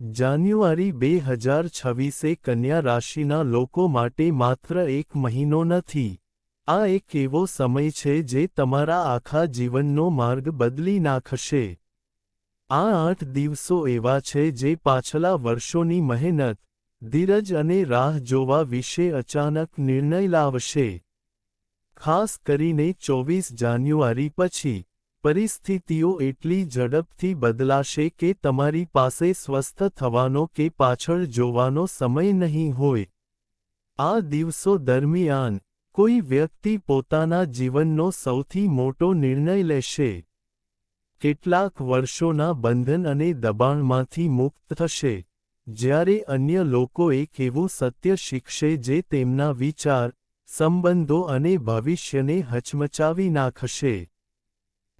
જાન્યુઆરી બે હજાર છવ્વીસે કન્યા રાશિના લોકો માટે માત્ર એક મહિનો નથી. આ એક એવો સમય છે જે તમારા આખા જીવનનો માર્ગ બદલી નાખશે. આ આઠ દિવસો એવા છે જે પાછલા વર્ષોની મહેનત, ધીરજ અને રાહ જોવા વિશે અચાનક નિર્ણય લાવશે. ખાસ કરીને ચોવીસ જાન્યુઆરી પછી. પરિસ્થિતિઓ એટલી ઝડપથી બદલાશે કે તમારી પાસે સ્વસ્થ થવાનો કે પાછળ જોવાનો સમય નહીં હોય. આ દિવસો દરમિયાન, કોઈ વ્યક્તિ પોતાના જીવનનો સૌથી મોટો નિર્ણય લેશે. કેટલાક વર્ષોના બંધન અને દબાણમાંથી મુક્ત થશે. જ્યારે અન્ય લોકો એક એવું સત્ય શીખશે જે તેમના વિચાર, સંબંધો અને ભવિષ્યને હચમચાવી નાખશે.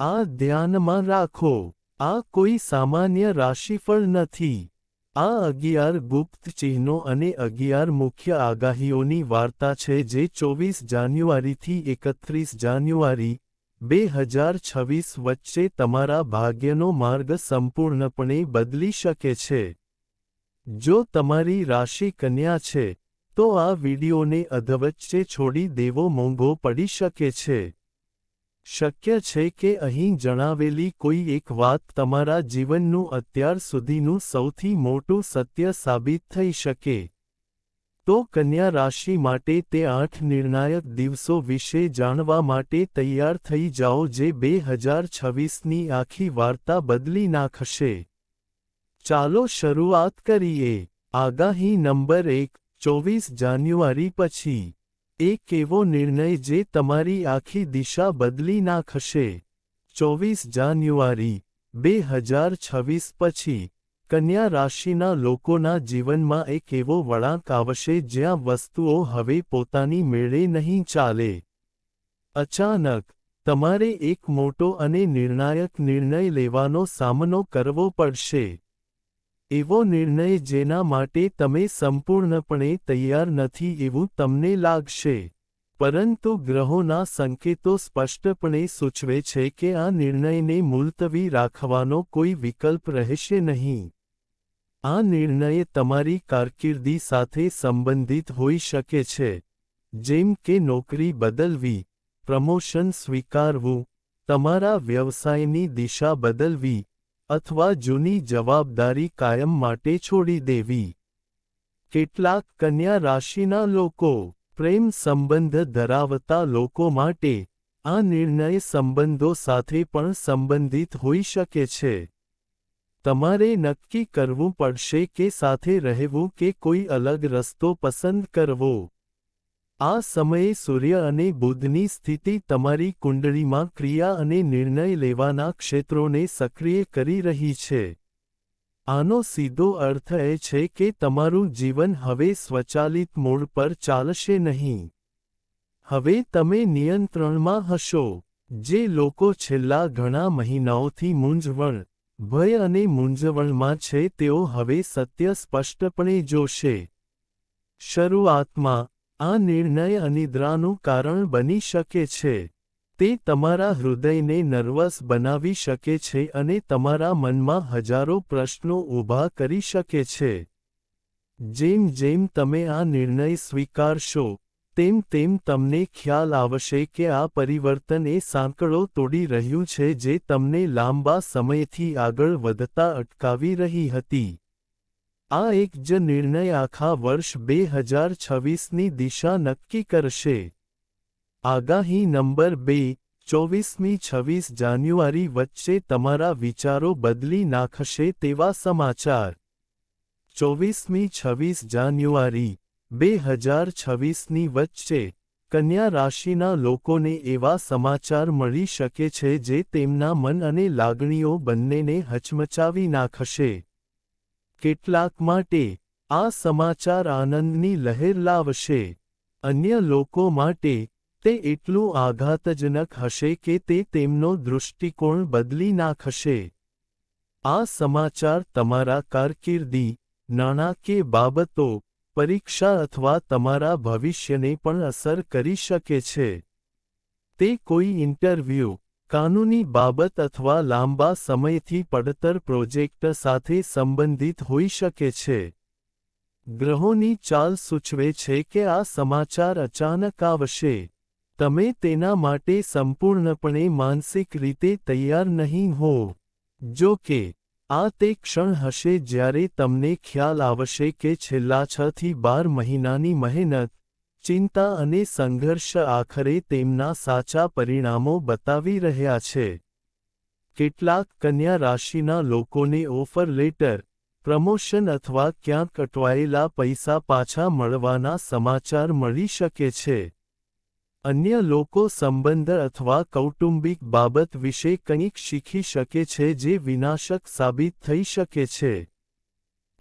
આ ધ્યાનમાં રાખો, આ કોઈ સામાન્ય રાશિફળ નથી. આ અગિયાર ગુપ્ત ચિહ્નો અને અગિયાર મુખ્ય આગાહીઓની વાર્તા છે જે ચોવીસ જાન્યુઆરીથી એકત્રીસ જાન્યુઆરી, બે હજાર છવ્વીસ વચ્ચે તમારા ભાગ્યનો માર્ગ સંપૂર્ણપણે બદલી શકે છે. જો તમારી રાશિ કન્યા છે, તો આ વિડિયોને અધવચ્ચે છોડી દેવો મોંઘો પડી શકે છે. શક્ય છે કે અહીં જણાવેલી કોઈ એક વાત તમારા જીવનનું અત્યાર સુધીનું સૌથી મોટું સત્ય સાબિત થઈ શકે. તો કન્યા રાશિ માટે તે આઠ નિર્ણાયક દિવસો વિશે જાણવા માટે તૈયાર થઈ જાઓ જે બે હજાર છવ્વીસની આખી વાર્તા બદલી નાખશે. ચાલો શરૂઆત કરીએ. આગાહી નંબર એક, ચોવીસ જાન્યુઆરી પછી. એક એવો નિર્ણય જે તમારી આખી દિશા બદલી નાખશે. ચોવીસ જાન્યુઆરી, બે હજાર છવ્વીસ પછી, કન્યા રાશિના લોકોના જીવનમાં એક એવો વળાંક આવશે જ્યાં વસ્તુઓ હવે પોતાની મેળે નહીં ચાલે. અચાનક, તમારે એક મોટો અને નિર્ણાયક નિર્ણય લેવાનો સામનો કરવો પડશે. એવો નિર્ણય જેના માટે તમે સંપૂર્ણપણે તૈયાર નથી એવું તમને લાગશે. પરંતુ ગ્રહોના સંકેતો સ્પષ્ટપણે સૂચવે છે કે આ નિર્ણયને મુલતવી રાખવાનો કોઈ વિકલ્પ રહેશે નહીં. આ નિર્ણય તમારી કારકિર્દી સાથે સંબંધિત હોઈ શકે છે, જેમ કે નોકરી બદલવી, પ્રમોશન સ્વીકારવું, તમારા વ્યવસાયની દિશા બદલવી અથવા જૂની જવાબદારી કાયમ માટે છોડી દેવી. કેટલાક કન્યા રાશિના લોકો પ્રેમ સંબંધ ધરાવતા લોકો માટે આ નિર્ણય સંબંધો સાથે પણ સંબંધિત હોઈ શકે છે. તમારે નક્કી કરવું પડશે કે સાથે રહેવું કે કોઈ અલગ રસ્તો પસંદ કરવો. આ સમયે સૂર્ય અને બુધની સ્થિતિ તમારી કુંડળીમાં ક્રિયા અને નિર્ણય લેવાના ક્ષેત્રોને સક્રિય કરી રહી છે. આનો સીધો અર્થ એ છે કે તમારું જીવન હવે સ્વચાલિત મોડ પર ચાલશે નહીં. હવે તમે નિયંત્રણમાં હશો. જે લોકો છેલ્લા ઘણા મહિનાઓથી મૂંઝવણ, ભય અને મૂંઝવણમાં છે, તેઓ હવે સત્ય સ્પષ્ટપણે જોશે. શરૂઆતમાં આ નિર્ણય અનિદ્રાનું કારણ બની શકે છે. તે તમારા હૃદયને નર્વસ બનાવી શકે છે અને તમારા મનમાં હજારો પ્રશ્નો ઊભા કરી શકે છે. જેમ જેમ તમે આ નિર્ણય સ્વીકારશો, તેમ તેમ તમને ખ્યાલ આવશે કે આ પરિવર્તન એ સાંકળો તોડી રહ્યું છે જે તમને લાંબા સમયથી આગળ વધતા અટકાવી રહી હતી. આ એક જ નિર્ણય આખા વર્ષ બે હજાર છવ્વીસની દિશા નક્કી કરશે. આગાહી નંબર બે, ચોવીસમી છવ્વીસ જાન્યુઆરી વચ્ચે તમારા વિચારો બદલી નાખશે તેવા સમાચાર. ચોવીસમી છવ્વીસ જાન્યુઆરી, બે હજાર છવ્વીસની વચ્ચે, કન્યા રાશિના લોકોને એવા સમાચાર મળી શકે છે જે તેમના મન અને લાગણીઓ બંનેને હચમચાવી નાખશે. કેટલાક માટે આ સમાચાર આનંદની લહેર લાવશે. અન્ય લોકો માટે તે એટલું આઘાતજનક હશે કે તે તેમનો દૃષ્ટિકોણ બદલી નાખશે. આ સમાચાર તમારા કારકિર્દી, નાણાકીય બાબતો, પરીક્ષા અથવા તમારા ભવિષ્યને પણ અસર કરી શકે છે. તે કોઈ ઇન્ટરવ્યૂ કાનૂની બાબત અથવા લાંબા સમયથી પડતર પ્રોજેક્ટ સાથે સંબંધિત હોઈ શકે છે. ગ્રહોની ચાલ સૂચવે છે કે આ સમાચાર અચાનક આવશે. તમે તેના માટે સંપૂર્ણપણે માનસિક રીતે તૈયાર નહીં હો. જો કે, આ તે ક્ષણ હશે જ્યારે તમને ખ્યાલ આવશે કે છેલ્લા છથી બાર મહિનાની મહેનત ચિંતા અને સંઘર્ષ આખરે તેમના સાચા પરિણામો બતાવી રહ્યા છે. કેટલાક કન્યા રાશિના લોકોને ઓફર લેટર, પ્રમોશન અથવા ક્યાંક અટવાયેલા પૈસા પાછા મળવાના સમાચાર મળી શકે છે. અન્ય લોકો સંબંધ અથવા કૌટુંબિક બાબત વિશે કંઈક શીખી શકે છે જે વિનાશક સાબિત થઈ શકે છે.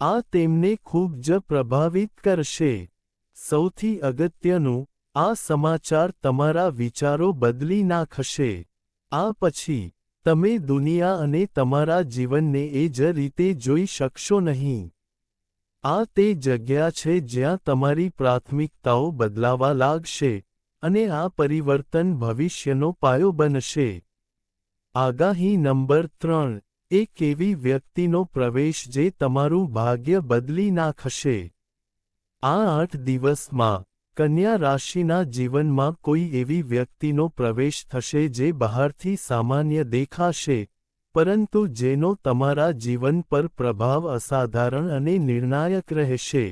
આ તેમને ખૂબ જ પ્રભાવિત કરશે. સૌથી અગત્યનું, આ સમાચાર તમારા વિચારો બદલી નાખશે. આ પછી, તમે દુનિયા અને તમારા જીવનને એ જ રીતે જોઈ શકશો નહીં. આ તે જગ્યા છે જ્યાં તમારી પ્રાથમિકતાઓ બદલાવા લાગશે અને આ પરિવર્તન ભવિષ્યનો પાયો બનશે. આગાહી નંબર ત્રણ, એક એવી વ્યક્તિનો પ્રવેશ જે તમારું ભાગ્ય બદલી નાખશે. આ આઠ દિવસમાં કન્યા રાશિના જીવનમાં કોઈ એવી વ્યક્તિનો પ્રવેશ થશે જે બહારથી સામાન્ય દેખાશે, પરંતુ જેનો તમારા જીવન પર પ્રભાવ અસાધારણ અને નિર્ણાયક રહેશે.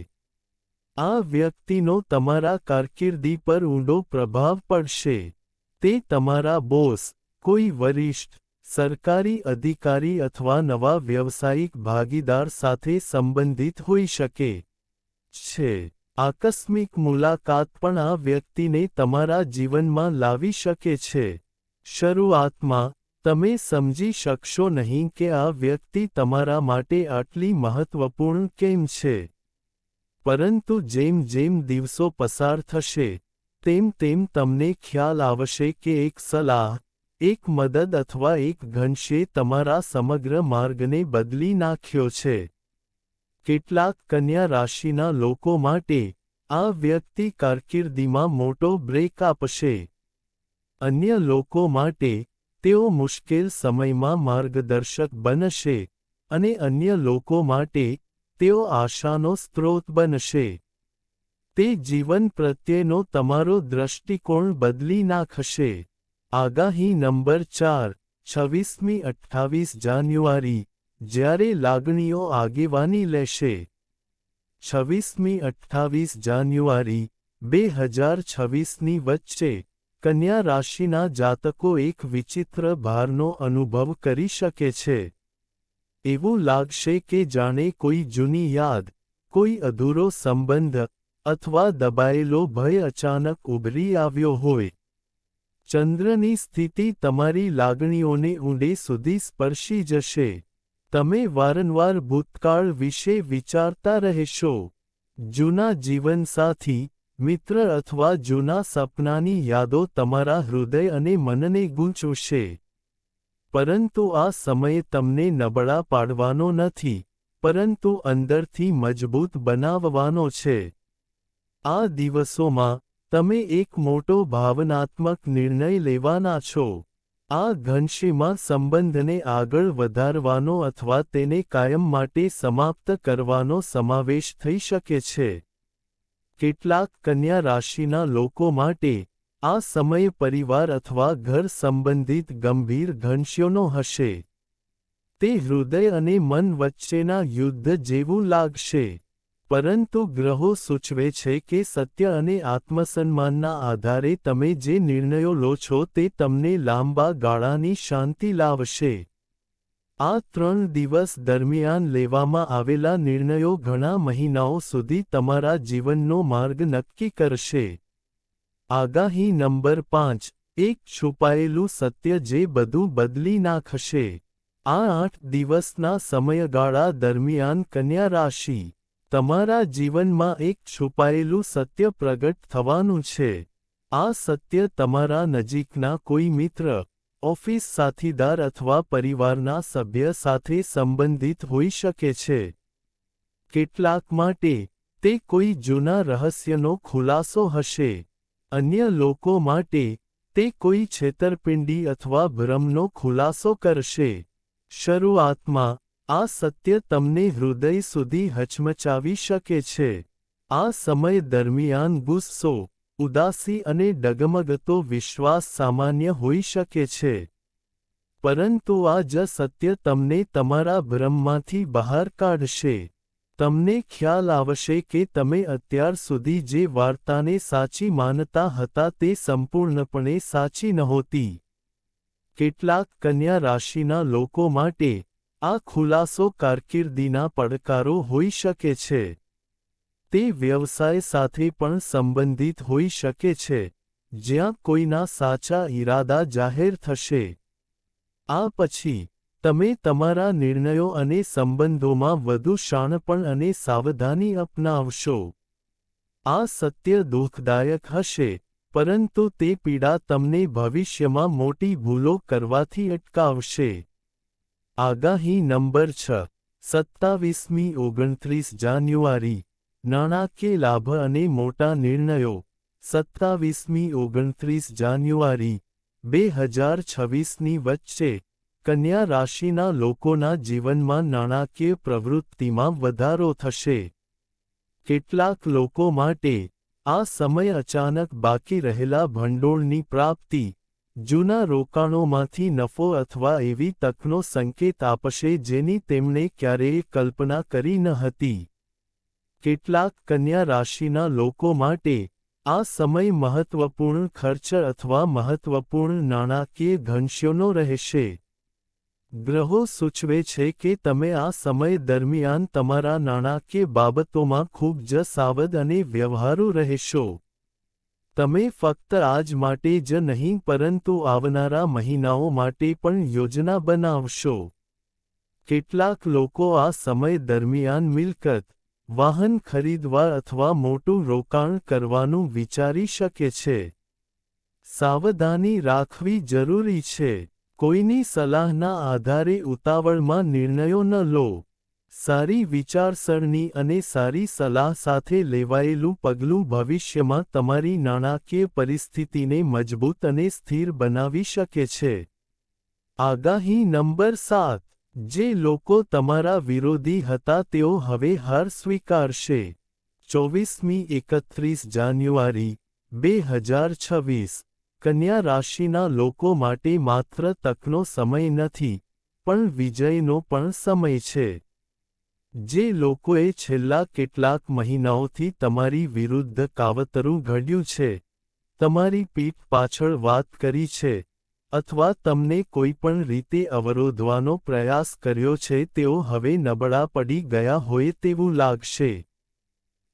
આ વ્યક્તિનો તમારા કારકિર્દી પર ઊંડો પ્રભાવ પડશે. તે તમારા બોસ, કોઈ વરિષ્ઠ, સરકારી અધિકારી અથવા નવા વ્યવસાયિક ભાગીદાર સાથે સંબંધિત હોઈ શકે. છે. આકસ્મિક મુલાકાત પણ આ વ્યક્તિને તમારા જીવનમાં લાવી શકે છે. શરૂઆતમાં, તમે સમજી શકશો નહીં કે આ વ્યક્તિ તમારા માટે આટલી મહત્વપૂર્ણ કેમ છે. પરંતુ જેમ જેમ દિવસો પસાર થશે, તેમ તેમ તમને ખ્યાલ આવશે કે એક સલાહ, એક મદદ અથવા એક ઘનશે તમારા સમગ્ર માર્ગને બદલી નાખ્યો છે. કેટલાક કન્યા રાશિના લોકો માટે આ વ્યક્તિ કારકિર્દીમાં મોટો બ્રેક આપશે. અન્ય લોકો માટે તેઓ મુશ્કેલ સમયમાં માર્ગદર્શક બનશે અને અન્ય લોકો માટે તેઓ આશાનો સ્ત્રોત બનશે. તે જીવન પ્રત્યેનો તમારો દ્રષ્ટિકોણ બદલી નાખશે. આગાહી નંબર ચાર, છવ્વીસમી અઠ્ઠાવીસ જાન્યુઆરી. જ્યારે લાગણીઓ આગેવાની લેશે. છવ્વીસમી અઠ્ઠાવીસ જાન્યુઆરી, બે હજાર છવ્વીસની વચ્ચે, કન્યા રાશિના જાતકો એક વિચિત્ર ભારનો અનુભવ કરી શકે છે. એવું લાગશે કે જાણે કોઈ જૂની યાદ, કોઈ અધૂરો સંબંધ, અથવા દબાયેલો ભય અચાનક ઉભરી આવ્યો હોય. ચંદ્રની સ્થિતિ તમારી લાગણીઓને ઊંડે સુધી સ્પર્શી જશે. તમે વારંવાર ભૂતકાળ વિશે વિચારતા રહેશો. જૂના જીવનસાથી, મિત્ર અથવા જૂના સપનાની યાદો તમારા હૃદય અને મનને ગૂંચવશે. પરંતુ આ સમય તમને નબળા પાડવાનો નથી, પરંતુ અંદરથી મજબૂત બનાવવાનો છે. આ દિવસોમાં, તમે એક મોટો ભાવનાત્મક નિર્ણય લેવાના છો. આ ઘનશીમાં સંબંધને આગળ વધારવાનો અથવા તેને કાયમ માટે સમાપ્ત કરવાનો સમાવેશ થઈ શકે છે. કેટલાક કન્યા રાશિના લોકો માટે આ સમય પરિવાર અથવા ઘર સંબંધિત ગંભીર ઘનશ્યોનો હશે. તે હૃદય અને મન વચ્ચેના યુદ્ધ જેવું લાગશે. પરંતુ ગ્રહો સૂચવે છે કે સત્ય અને આત્મસન્માનના આધારે તમે જે નિર્ણયો લો છો તે તમને લાંબા ગાળાની શાંતિ લાવશે. આ ત્રણ દિવસ દરમિયાન લેવામાં આવેલા નિર્ણયો ઘણા મહિનાઓ સુધી તમારા જીવનનો માર્ગ નક્કી કરશે. આગાહી નંબર પાંચ. એક છુપાયેલું સત્ય જે બધું બદલી નાખશે. આ આઠ દિવસના સમયગાળા દરમિયાન કન્યા રાશિ. તમારા જીવનમાં એક છુપાયેલું સત્ય પ્રગટ થવાનું છે. આ સત્ય તમારા નજીકના કોઈ મિત્ર, ઓફિસ સાથીદાર અથવા પરિવારના સભ્ય સાથે સંબંધિત હોઈ શકે છે. કેટલાક માટે, તે કોઈ જૂના રહસ્યનો ખુલાસો હશે. અન્ય લોકો માટે, તે કોઈ છેતરપિંડી અથવા ભ્રમનો ખુલાસો કરશે. શરૂઆતમાં આ સત્ય તમને હૃદય સુધી હચમચાવી શકે છે. આ સમય દરમિયાન ગુસ્સો, ઉદાસી અને ડગમગતો વિશ્વાસ સામાન્ય હોઈ શકે છે. પરંતુ આ જ સત્ય તમને તમારા ભ્રમમાંથી બહાર કાઢશે. તમને ખ્યાલ આવશે કે તમે અત્યાર સુધી જે વાર્તાને સાચી માનતા હતા તે સંપૂર્ણપણે સાચી નહોતી. કેટલાક કન્યા રાશિના લોકો માટે આ ખુલાસો કારકિર્દીના પડકારો હોઈ શકે છે. તે વ્યવસાય સાથે પણ સંબંધિત હોઈ શકે છે, જ્યાં કોઈના સાચા ઈરાદા જાહેર થશે. આ પછી, તમે તમારા નિર્ણયો અને સંબંધોમાં વધુ શાણપણ અને સાવધાની અપનાવશો. આ સત્ય દુઃખદાયક હશે, પરંતુ તે પીડા તમને ભવિષ્યમાં મોટી ભૂલો કરવાથી અટકાવશે. આગાહી નંબર છ, સત્તાવીસમી ઓગણત્રીસ જાન્યુઆરી, નાણાકીય લાભ અને મોટા નિર્ણયો, સત્તાવીસમી ઓગણત્રીસ જાન્યુઆરી, બે હજાર છવ્વીસની વચ્ચે, કન્યા રાશિના લોકોના જીવનમાં નાણાકીય પ્રવૃત્તિમાં વધારો થશે. કેટલાક લોકો માટે, આ સમય અચાનક બાકી રહેલા ભંડોળની પ્રાપ્તિ જૂના રોકાણોમાંથી નફો અથવા એવી તકનો સંકેત આપશે જેની તેમણે ક્યારેય કલ્પના કરી ન હતી. કેટલાક કન્યા રાશિના લોકો માટે આ સમય મહત્વપૂર્ણ ખર્ચ અથવા મહત્વપૂર્ણ નાણાકીય ઘનશ્યોનો રહેશે. ગ્રહો સૂચવે છે કે તમે આ સમય દરમિયાન તમારા નાણાકીય બાબતોમાં ખૂબ જ સાવધ અને વ્યવહારુ રહેશો. તમે ફક્ત આજ માટે જ નહીં, પરંતુ આવનારા મહિનાઓ માટે પણ યોજના બનાવશો. કેટલાક લોકો આ સમય દરમિયાન મિલકત, વાહન ખરીદવા અથવા મોટું રોકાણ કરવાનું વિચારી શકે છે. સાવધાની રાખવી જરૂરી છે. કોઈની સલાહના આધારે ઉતાવળમાં નિર્ણયો ન લો. સારી વિચારસરણી અને સારી સલાહ સાથે લેવાયેલું પગલું ભવિષ્યમાં તમારી નાણાકીય પરિસ્થિતિને મજબૂત અને સ્થિર બનાવી શકે છે. આગાહી નંબર સાત. જે લોકો તમારા વિરોધી હતા તેઓ હવે હાર સ્વીકારશે. ચોવીસમી એકત્રીસ જાન્યુઆરી, બે હજાર છવ્વીસ. કન્યા રાશિના લોકો માટે માત્ર તકનો સમય નથી, પણ વિજયનો પણ સમય છે. જે લોકોએ છેલ્લા કેટલાક મહિનાઓથી તમારી વિરુદ્ધ કાવતરું ઘડ્યું છે, તમારી પીઠ પાછળ વાત કરી છે, અથવા તમને કોઈપણ રીતે અવરોધવાનો પ્રયાસ કર્યો છે, તેઓ હવે નબળા પડી ગયા હોય તેવું લાગશે.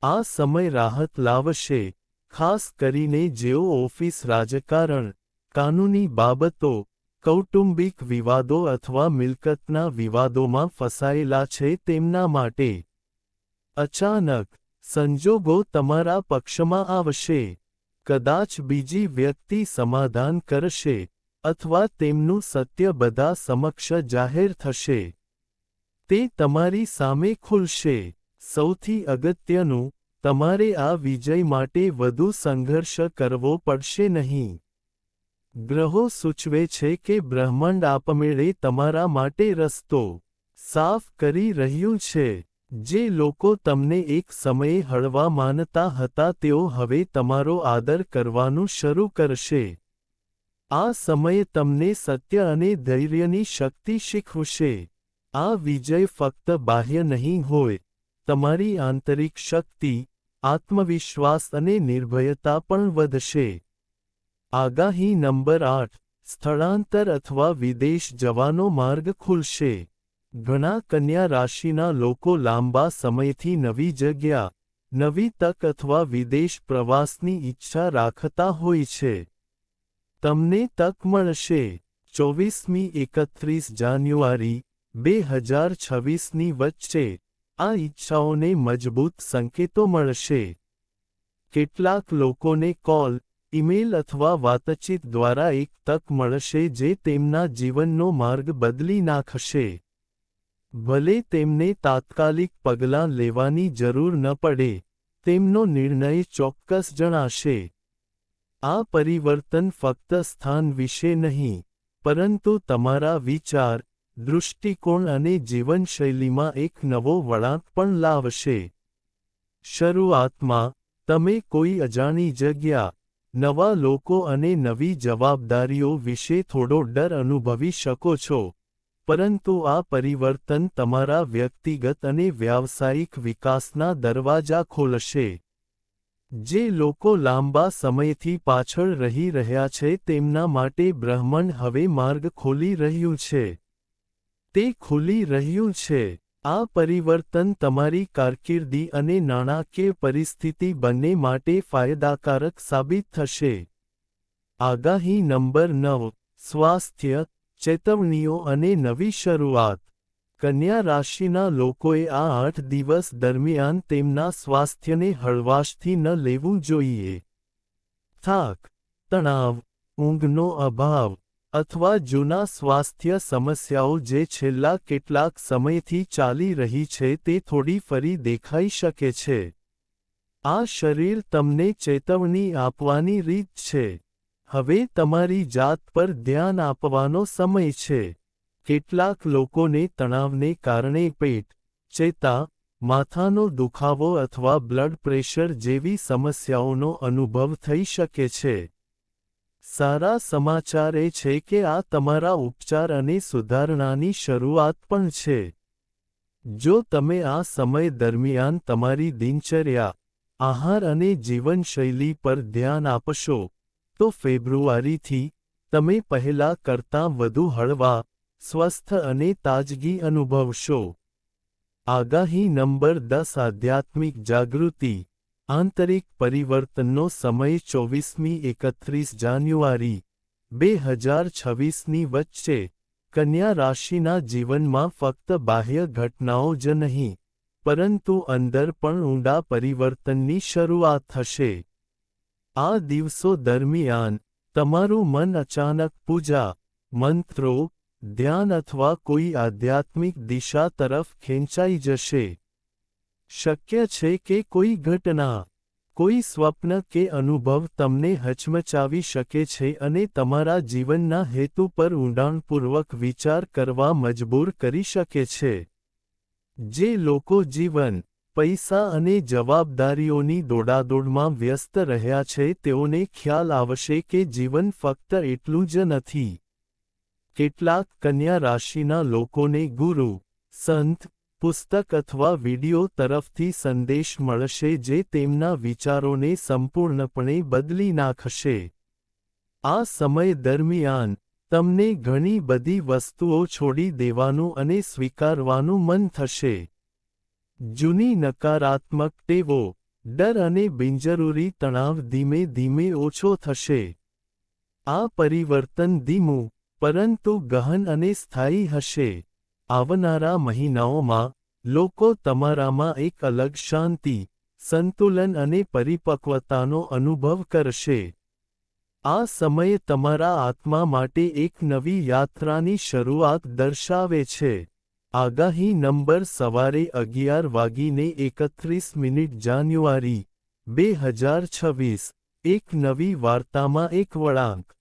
આ સમય રાહત લાવશે, ખાસ કરીને જેઓ ઓફિસ રાજકારણ, કાનૂની બાબતો કૌટુંબિક વિવાદો અથવા મિલકતના વિવાદોમાં ફસાયેલા છે તેમના માટે. અચાનક, સંજોગો તમારા પક્ષમાં આવશે. કદાચ બીજી વ્યક્તિ સમાધાન કરશે અથવા તેમનું સત્ય બધા સમક્ષ જાહેર થશે. તે તમારી સામે ખુલશે. સૌથી અગત્યનું, તમારે આ વિજય માટે વધુ સંઘર્ષ કરવો પડશે નહીં. ગ્રહો સૂચવે છે કે બ્રહ્માંડ આપમેળે તમારા માટે રસ્તો સાફ કરી રહ્યું છે. જે લોકો તમને એક સમયે હળવા માનતા હતા, તેઓ હવે તમારો આદર કરવાનું શરૂ કરશે. આ સમયે તમને સત્ય અને ધૈર્યની શક્તિ શીખવશે. આ વિજય ફક્ત બાહ્ય નહીં હોય, તમારી આંતરિક શક્તિ, આત્મવિશ્વાસ અને નિર્ભયતા પણ વધશે. આગાહી નંબર આઠ, સ્થળાંતર અથવા વિદેશ જવાનો માર્ગ ખુલશે. ઘણા કન્યા રાશિના લોકો લાંબા સમયથી નવી જગ્યા, નવી તક અથવા વિદેશ પ્રવાસની ઈચ્છા રાખતા હોય છે. તમને તક મળશે. ચોવીસમી એકત્રીસ જાન્યુઆરી, બે હજાર છવ્વીસની વચ્ચે, આ ઈચ્છાઓને મજબૂત સંકેતો મળશે. કેટલાક લોકોને કોલ ઈમેલ અથવા વાતચીત દ્વારા એક તક મળશે જે તેમના જીવનનો માર્ગ બદલી નાખશે. ભલે તેમને તાત્કાલિક પગલાં લેવાની જરૂર ન પડે, તેમનો નિર્ણય ચોક્કસ જણાશે. આ પરિવર્તન ફક્ત સ્થાન વિશે નહીં, પરંતુ તમારા વિચાર, દૃષ્ટિકોણ અને જીવનશૈલીમાં એક નવો વળાંક પણ લાવશે. શરૂઆતમાં, તમે કોઈ અજાણી જગ્યા નવા લોકો અને નવી જવાબદારીઓ વિશે થોડો ડર અનુભવી શકો છો, પરંતુ આ પરિવર્તન તમારા વ્યક્તિગત અને વ્યાવસાયિક વિકાસના દરવાજા ખોલશે. જે લોકો લાંબા સમયથી પાછળ રહી રહ્યા છે તેમના માટે બ્રહ્માંડ હવે માર્ગ ખોલી રહ્યું છે. તે ખુલી રહ્યું છે. આ પરિવર્તન તમારી કારકિર્દી અને નાણાકીય પરિસ્થિતિ બંને માટે ફાયદાકારક સાબિત થશે. આગાહી નંબર નવ, સ્વાસ્થ્ય, ચેતવણીઓ અને નવી શરૂઆત. કન્યા રાશિના લોકોએ આ આઠ દિવસ દરમિયાન તેમના સ્વાસ્થ્યને હળવાશથી ન લેવું જોઈએ. થાક, તણાવ, ઊંઘનો અભાવ અથવા જૂના સ્વાસ્થ્ય સમસ્યાઓ જે છેલ્લા કેટલાક સમયથી ચાલી રહી છે તે થોડી ફરી દેખાઈ શકે છે. આ શરીર તમને ચેતવણી આપવાની રીત છે. હવે તમારી જાત પર ધ્યાન આપવાનો સમય છે. કેટલાક લોકોને તણાવને કારણે પેટ, ચેતા, માથાનો દુખાવો અથવા બ્લડ પ્રેશર જેવી સમસ્યાઓનો અનુભવ થઈ શકે છે. સારા સમાચાર એ છે કે આ તમારા ઉપચાર અને સુધારણાની શરૂઆત પણ છે. જો તમે આ સમય દરમિયાન તમારી દિનચર્યા, આહાર અને જીવનશૈલી પર ધ્યાન આપશો, તો ફેબ્રુઆરીથી તમે પહેલા કરતાં વધુ હળવા, સ્વસ્થ અને તાજગી અનુભવશો. આગાહી નંબર દસ આધ્યાત્મિક જાગૃતિ આંતરિક પરિવર્તનનો સમય ચોવીસમી એકત્રીસ જાન્યુઆરી, બે હજાર છવ્વીસની વચ્ચે, કન્યા રાશિના જીવનમાં ફક્ત બાહ્ય ઘટનાઓ જ નહીં, પરંતુ અંદર પણ ઊંડા પરિવર્તનની શરૂઆત થશે. આ દિવસો દરમિયાન, તમારું મન અચાનક પૂજા, મંત્રો, ધ્યાન અથવા કોઈ આધ્યાત્મિક દિશા તરફ ખેંચાઈ જશે. શક્ય છે કે કોઈ ઘટના, કોઈ સ્વપ્ન કે અનુભવ તમને હચમચાવી શકે છે અને તમારા જીવનના હેતુ પર ઊંડાણપૂર્વક વિચાર કરવા મજબૂર કરી શકે છે. જે લોકો જીવન, પૈસા અને જવાબદારીઓની દોડાદોડમાં વ્યસ્ત રહ્યા છે તેઓને ખ્યાલ આવશે કે જીવન ફક્ત એટલું જ નથી. કેટલાક કન્યા રાશિના લોકોને ગુરુ, સંત પુસ્તક અથવા વિડિયો તરફથી સંદેશ મળશે જે તેમના વિચારોને સંપૂર્ણપણે બદલી નાખશે. આ સમય દરમિયાન, તમને ઘણી બધી વસ્તુઓ છોડી દેવાનું અને સ્વીકારવાનું મન થશે. જૂની નકારાત્મક ટેવો, ડર અને બિનજરૂરી તણાવ ધીમે ધીમે ઓછો થશે. આ પરિવર્તન ધીમું, પરંતુ ગહન અને સ્થાયી હશે. આવનારા મહિનાઓમાં લોકો તમારામાં એક અલગ શાંતિ, સંતુલન અને પરિપક્વતાનો અનુભવ કરશે. આ સમય તમારા આત્મા માટે એક નવી યાત્રાની શરૂઆત દર્શાવે છે. આગાહી નંબર સવારે અગિયાર વાગીને એકત્રીસ મિનિટ જાન્યુઆરી, બે હજાર છવ્વીસ, એક નવી વાર્તામાં એક વળાંક.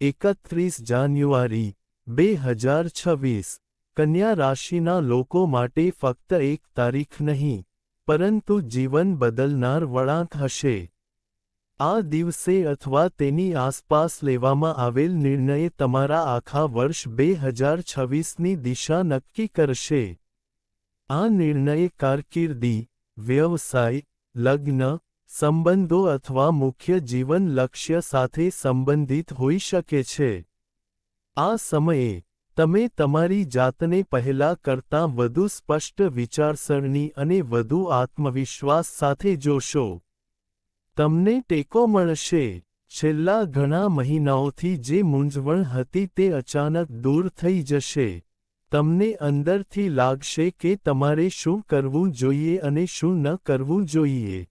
એકત્રીસ જાન્યુઆરી, બે હજાર છવ્વીસ કન્યા રાશિના લોકો માટે ફક્ત એક તારીખ નહીં, પરંતુ જીવન બદલનાર વળાંક હશે. આ દિવસે અથવા તેની આસપાસ લેવામાં આવેલ નિર્ણય તમારા આખા વર્ષ બે હજાર છવ્વીસની દિશા નક્કી કરશે. આ નિર્ણય કારકિર્દી, વ્યવસાય, લગ્ન, સંબંધો અથવા મુખ્ય જીવન લક્ષ્ય સાથે સંબંધિત હોઈ શકે છે. આ સમયે તમે તમારી જાતને પહેલા કરતાં વધુ સ્પષ્ટ વિચારસરણી અને વધુ આત્મવિશ્વાસ સાથે જોશો. તમને ટેકો મળશે. છેલ્લા ઘણા મહિનાઓથી જે મૂંઝવણ હતી તે અચાનક દૂર થઈ જશે. તમને અંદરથી લાગશે કે તમારે શું કરવું જોઈએ અને શું ન કરવું જોઈએ.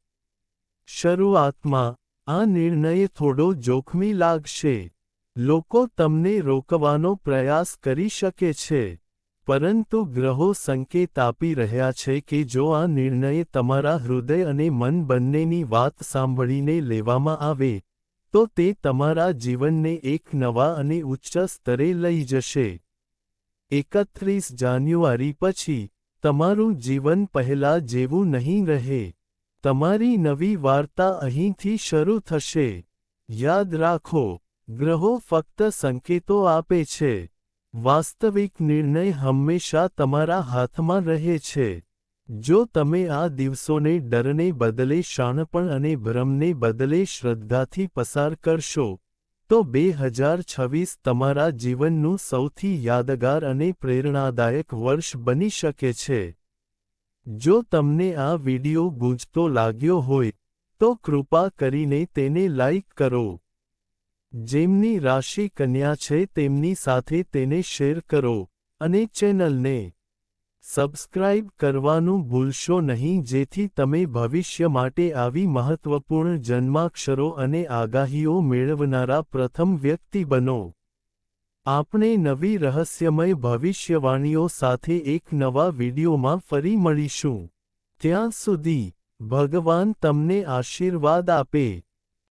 શરૂઆતમાં આ નિર્ણય થોડો જોખમી લાગશે. લોકો તમને રોકવાનો પ્રયાસ કરી શકે છે, પરંતુ ગ્રહો સંકેત આપી રહ્યા છે કે જો આ નિર્ણય તમારા હૃદય અને મન બંનેની વાત સાંભળીને લેવામાં આવે, તો તે તમારા જીવનને એક નવા અને ઉચ્ચ સ્તરે લઈ જશે. એકત્રીસ જાન્યુઆરી પછી, તમારું જીવન પહેલા જેવું નહીં રહે. તમારી નવી વાર્તા અહીંથી શરૂ થશે. યાદ રાખો ગ્રહો ફક્ત સંકેતો આપે છે. વાસ્તવિક નિર્ણય હંમેશા તમારા હાથમાં રહે છે. જો તમે આ દિવસોને ડરને બદલે શાણપણ અને ભ્રમને બદલે શ્રદ્ધાથી પસાર કરશો, તો બે હજાર છવ્વીસ તમારા જીવનનું સૌથી યાદગાર અને પ્રેરણાદાયક વર્ષ બની શકે છે. જો તમને આ વિડિયો ગૂંજતો લાગ્યો હોય, તો કૃપા કરીને તેને લાઇક કરો. જેમની રાશિ કન્યા છે તેમની સાથે તેને શેર કરો અને ચેનલને સબસ્ક્રાઇબ કરવાનું ભૂલશો નહીં જેથી તમે ભવિષ્ય માટે આવી મહત્વપૂર્ણ જન્માક્ષરો અને આગાહીઓ મેળવનારા પ્રથમ વ્યક્તિ બનો. આપણે નવી રહસ્યમય ભવિષ્યવાણીઓ સાથે એક નવા વિડીયોમાં ફરી મળીશું. ત્યાં સુધી ભગવાન તમને આશીર્વાદ આપે.